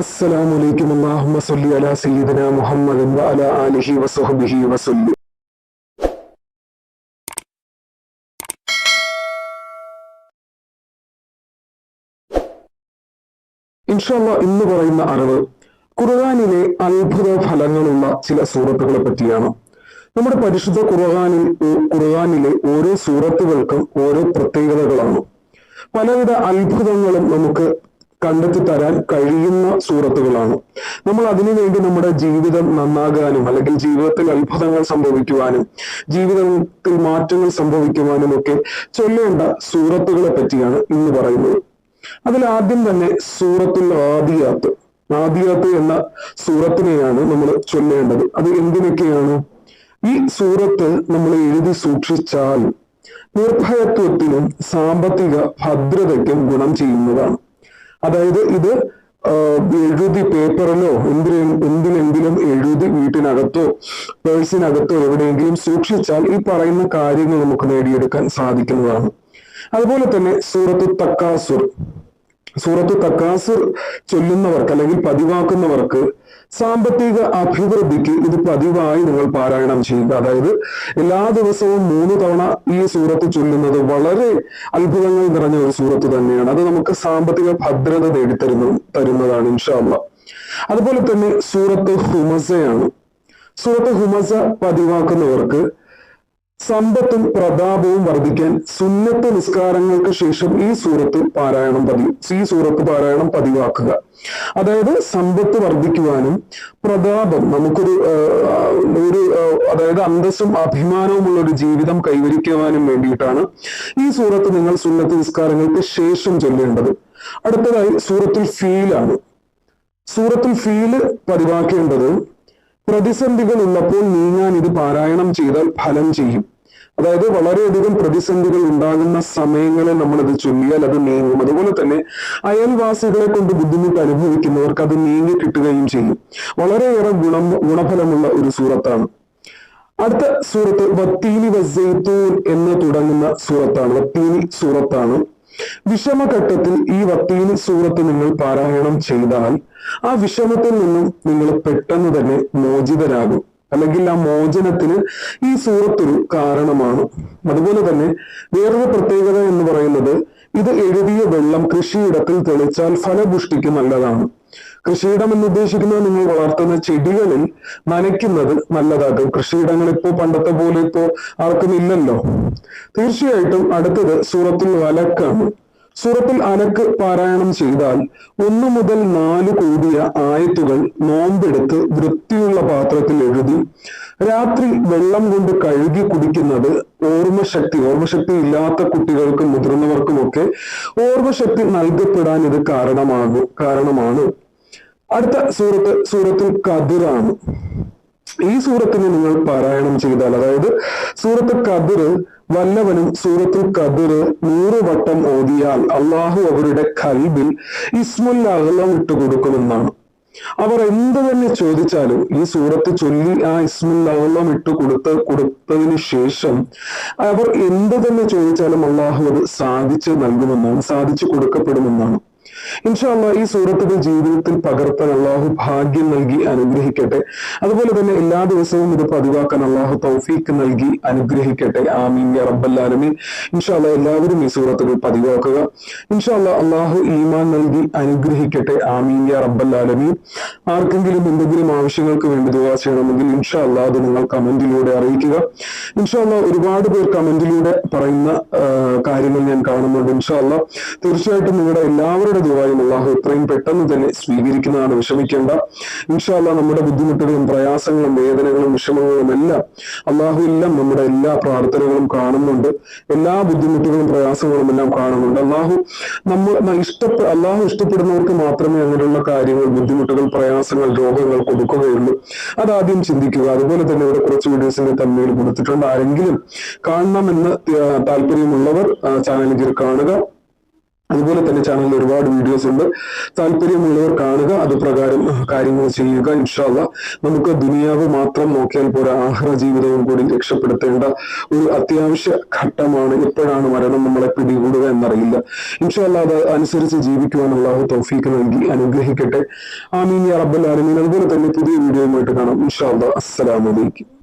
അസ്സലാമു അലൈക്കും അല്ലാഹുമ്മ സല്ലി അലാ സയ്യിദിന മുഹമ്മദൻ വഅല ആലിഹി വസഹ്ബിഹി വസല്ലി. ഇൻഷല്ല ഇന്ന് പറയുന്ന അറിവ് ഖുർആാനിലെ അത്ഭുത ഫലങ്ങളുള്ള ചില സൂറത്തുകളെ പറ്റിയാണ്. നമ്മുടെ പരിശുദ്ധ ഖുർആാനിൽ ഖുർആാനിലെ ഓരോ സൂറത്തുകൾക്കും ഓരോ പ്രത്യേകതകളാണ്. പലവിധ അത്ഭുതങ്ങളും നമുക്ക് കണ്ടെത്തി തരാൻ കഴിയുന്ന സൂറത്തുകളാണ്. നമ്മൾ അതിനുവേണ്ടി നമ്മുടെ ജീവിതം നന്നാകാനും അല്ലെങ്കിൽ ജീവിതത്തിൽ അത്ഭുതങ്ങൾ സംഭവിക്കുവാനും ജീവിതത്തിൽ മാറ്റങ്ങൾ സംഭവിക്കുവാനും ഒക്കെ ചൊല്ലേണ്ട സൂറത്തുകളെ പറ്റിയാണ് ഇന്ന് പറയുന്നത്. അതിൽ ആദ്യം തന്നെ സൂറത്തുൽ ആദിയാത്ത്. ആദിയാത്ത് എന്ന സൂറത്തിനെയാണ് നമ്മൾ ചൊല്ലേണ്ടത്. അത് എന്തിനൊക്കെയാണ്? ഈ സൂറത്ത് നമ്മൾ എഴുതി സൂക്ഷിച്ചാൽ നിർഭയത്വത്തിനും സാമ്പത്തിക ഭദ്രതയ്ക്കും ഗുണം ചെയ്യുന്നതാണ്. അതായത് ഇത് എഴുതി പേപ്പറിലോ എന്തിനും എന്തിനെങ്കിലും എഴുതി വീട്ടിനകത്തോ പേഴ്സിനകത്തോ എവിടെയെങ്കിലും സൂക്ഷിച്ചാൽ ഈ പറയുന്ന കാര്യങ്ങൾ നമുക്ക് നേടിയെടുക്കാൻ സാധിക്കുന്നതാണ്. അതുപോലെ തന്നെ സൂറത്ത് തക്കാസുർ. സൂറത്ത് തക്കാസുർ ചൊല്ലുന്നവർക്ക് അല്ലെങ്കിൽ പതിവാക്കുന്നവർക്ക് സാമ്പത്തിക അഭിവൃദ്ധിക്ക് ഇത് പതിവായി നിങ്ങൾ പാരായണം ചെയ്യുക. അതായത് എല്ലാ ദിവസവും മൂന്ന് തവണ ഈ സൂറത്ത് ചൊല്ലുന്നത് വളരെ അത്ഭുതങ്ങൾ നിറഞ്ഞ ഒരു സൂറത്ത് തന്നെയാണ്. അത് നമുക്ക് സാമ്പത്തിക ഭദ്രത നേടിത്തരുന്ന തരുന്നതാണ് ഇൻഷാല്ല അതുപോലെ തന്നെ സൂറത്ത് ഹുമസയാണ്. സൂറത്ത് ഹുമസ പതിവാക്കുന്നവർക്ക് സമ്പത്തും പ്രതാപവും വർദ്ധിക്കാൻ സുന്നത്ത് നിസ്കാരങ്ങൾക്ക് ശേഷം ഈ സൂറത്ത് പാരായണം പതിവ് ഈ സൂറത്ത് പാരായണം പതിവാക്കുക. അതായത് സമ്പത്ത് വർദ്ധിക്കുവാനും പ്രതാപം നമുക്കൊരു ഒരു അതായത് അന്തസ്സും അഭിമാനവുമുള്ള ഒരു ജീവിതം കൈവരിക്കുവാനും വേണ്ടിയിട്ടാണ് ഈ സൂറത്ത് നിങ്ങൾ സുന്നത്ത് നിസ്കാരങ്ങൾക്ക് ശേഷം ചൊല്ലേണ്ടത്. അടുത്തതായി സൂറത്തുൽ ഫീലാണ്. സൂറത്തുൽ ഫീൽ പതിവാക്കേണ്ടത് പ്രതിസന്ധികൾ ഉള്ളപ്പോൾ നീങ്ങാൻ ഇത് പാരായണം ചെയ്താൽ ഫലം ചെയ്യും. അതായത് വളരെയധികം പ്രതിസന്ധികൾ ഉണ്ടാകുന്ന സമയങ്ങളിൽ നമ്മൾ ഇത് ചൊല്ലിയാൽ അത് നീങ്ങും. അതുപോലെ തന്നെ അയൽവാസികളെ കൊണ്ട് ബുദ്ധിമുട്ട് അനുഭവിക്കുന്നവർക്ക് അത് നീങ്ങി കിട്ടുകയും ചെയ്യും. വളരെയേറെ ഗുണം ഗുണഫലമുള്ള ഒരു സൂറത്താണ്. അടുത്ത സൂറത്ത് വത്തീനി വസൈത്തൂൻ എന്ന് തുടങ്ങുന്ന സൂറത്താണ്. വത്തീനി സൂറത്താണ്. വിഷമഘട്ടത്തിൽ ഈ വത്തീനി സൂറത്ത് നിങ്ങൾ പാരായണം ചെയ്താൽ ആ വിഷമത്തിൽ നിന്നും നിങ്ങൾ പെട്ടെന്ന് തന്നെ മോചിതരാകും. അല്ലെങ്കിൽ ആ മോചനത്തിന് ഈ സൂറത്തൊരു കാരണമാണ്. അതുപോലെ തന്നെ വേറൊരു പ്രത്യേകത എന്ന് പറയുന്നത് ഇത് എഴുതിയ വെള്ളം കൃഷിയിടത്തിൽ തെളിച്ചാൽ ഫലപുഷ്ടിക്ക് നല്ലതാണ്. കൃഷിയിടം എന്ന് ഉദ്ദേശിക്കുന്നത് നിങ്ങൾ വളർത്തുന്ന ചെടികളിൽ നനയ്ക്കുന്നത് നല്ലതാകും കൃഷിയിടങ്ങൾ ഇപ്പോ പണ്ടത്തെ പോലെ ഇപ്പോ ആർക്കും ഇല്ലല്ലോ. തീർച്ചയായിട്ടും അടുത്തത് സൂറത്തുൽ വലക്കാണ് സൂറത്തുൽ അലക്ക് പാരായണം ചെയ്താൽ ഒന്നു മുതൽ നാല് കൂടിയ ആയത്തുകൾ നോമ്പെടുത്ത് വൃത്തിയുള്ള പാത്രത്തിൽ എഴുതി രാത്രി വെള്ളം കൊണ്ട് കഴുകി കുടിക്കുന്നത് ഓർമ്മശക്തി ഓർമ്മശക്തി ഇല്ലാത്ത കുട്ടികൾക്കും മുതിർന്നവർക്കുമൊക്കെ ഓർമ്മശക്തി നൽകപ്പെടാൻ ഇത് കാരണമാകും കാരണമാണ്. അടുത്ത സൂറത്ത് സൂറത്തുൽ കതിറാണ് ഈ സൂറത്തിന് നിങ്ങൾ പാരായണം ചെയ്താൽ അതായത് സൂറത്ത് കതിർ വല്ലവനും സൂറത്തുൽ കതിർ നൂറ് വട്ടം ഓതിയാൽ അള്ളാഹു അവരുടെ കൽബിൽ ഇസ്മുൽ അഹ്ലം കൊടുക്കുമെന്നാണ്. അവർ എന്ത് തന്നെ ചോദിച്ചാലും ഈ സൂറത്ത് ചൊല്ലി ആ ഇസ്മുൽ അഹ്ലം ഇട്ട് കൊടുത്ത് കൊടുത്തതിന് ശേഷം അവർ എന്ത് തന്നെ ചോദിച്ചാലും അള്ളാഹു അത് സാധിച്ചു നൽകുമെന്നാണ് സാധിച്ചു കൊടുക്കപ്പെടുമെന്നാണ്. ഇൻഷാല്ല ഈ സൂറത്തുകൾ ജീവിതത്തിൽ പകർത്താൻ അള്ളാഹു ഭാഗ്യം നൽകി അനുഗ്രഹിക്കട്ടെ. അതുപോലെ തന്നെ എല്ലാ ദിവസവും ഇത് പതിവാക്കാൻ അള്ളാഹു തൗഫീക്ക് നൽകി അനുഗ്രഹിക്കട്ടെ. ആമീൻ യാ റബ്ബല്ലാലമീൻ ഇൻഷാല്ല എല്ലാവരും ഈ സൂറത്തുകൾ പതിവാക്കുക. ഇൻഷാല്ല അള്ളാഹു ഈമാൻ നൽകി അനുഗ്രഹിക്കട്ടെ. ആമീൻ യാ റബ്ബല്ലാലമീൻ ആർക്കെങ്കിലും എന്തെങ്കിലും ആവശ്യങ്ങൾക്ക് വേണ്ടി ദുവാ ചെയ്യണമെങ്കിൽ ഇൻഷാല്ല അത് നിങ്ങൾ കമന്റിലൂടെ അറിയിക്കുക. ഇൻഷാല്ല ഒരുപാട് പേർ കമന്റിലൂടെ പറയുന്ന കാര്യങ്ങൾ ഞാൻ കാണുന്നുണ്ട്. ഇൻഷാല്ല തീർച്ചയായിട്ടും നിങ്ങളുടെ എല്ലാവരുടെ ദുബായും അള്ളാഹു എത്രയും പെട്ടെന്ന് തന്നെ സ്വീകരിക്കുന്നതാണ്. വിഷമിക്കേണ്ട. ഇൻഷാല്ല നമ്മുടെ ബുദ്ധിമുട്ടുകളും പ്രയാസങ്ങളും വേദനകളും വിഷമങ്ങളും എല്ലാം അള്ളാഹു എല്ലാം നമ്മുടെ എല്ലാ പ്രാർത്ഥനകളും കാണുന്നുണ്ട്. എല്ലാ ബുദ്ധിമുട്ടുകളും പ്രയാസങ്ങളും എല്ലാം കാണുന്നുണ്ട്. അള്ളാഹു നമ്മൾ ഇഷ്ടപ്പെ അള്ളാഹു ഇഷ്ടപ്പെടുന്നവർക്ക് മാത്രമേ അങ്ങനെയുള്ള കാര്യങ്ങൾ ബുദ്ധിമുട്ടുകൾ പ്രയാസങ്ങൾ രോഗങ്ങൾ കൊടുക്കുകയുള്ളൂ. അതാദ്യം ചിന്തിക്കുക. അതുപോലെ തന്നെ ഇവിടെ കുറച്ച് വീഡിയോസിന്റെ തമ്മിൽ കൊടുത്തിട്ടുണ്ട്. ആരെങ്കിലും കാണണമെന്ന് താല്പര്യമുള്ളവർ ചാനലിൽ കാണുക. അതുപോലെ തന്നെ ചാനലിൽ ഒരുപാട് വീഡിയോസ് ഉണ്ട്. താല്പര്യമുള്ളവർ കാണുക. അത് പ്രകാരം കാര്യങ്ങൾ ചെയ്യുക. ഇൻഷാല്ല നമുക്ക് ദുനിയാവ് മാത്രം നോക്കിയാൽ പോരാ. ആഹാര ജീവിതവും കൂടി രക്ഷപ്പെടുത്തേണ്ട ഒരു അത്യാവശ്യ ഘട്ടമാണ് എപ്പോഴാണ് മരണം നമ്മളെ പിടികൂടുക എന്നറിയില്ല. ഇൻഷാല്ല അത് അനുസരിച്ച് ജീവിക്കുവാനുള്ള തൗഫീക്ക് നൽകി. അനുഗ്രഹിക്കട്ടെ. ആമീൻ റബ്ബൽ ആലമീൻ. അതുപോലെ തന്നെ പുതിയ വീഡിയോയുമായിട്ട് കാണാം. ഇൻഷാല്ല അസ്സലാമലൈക്കും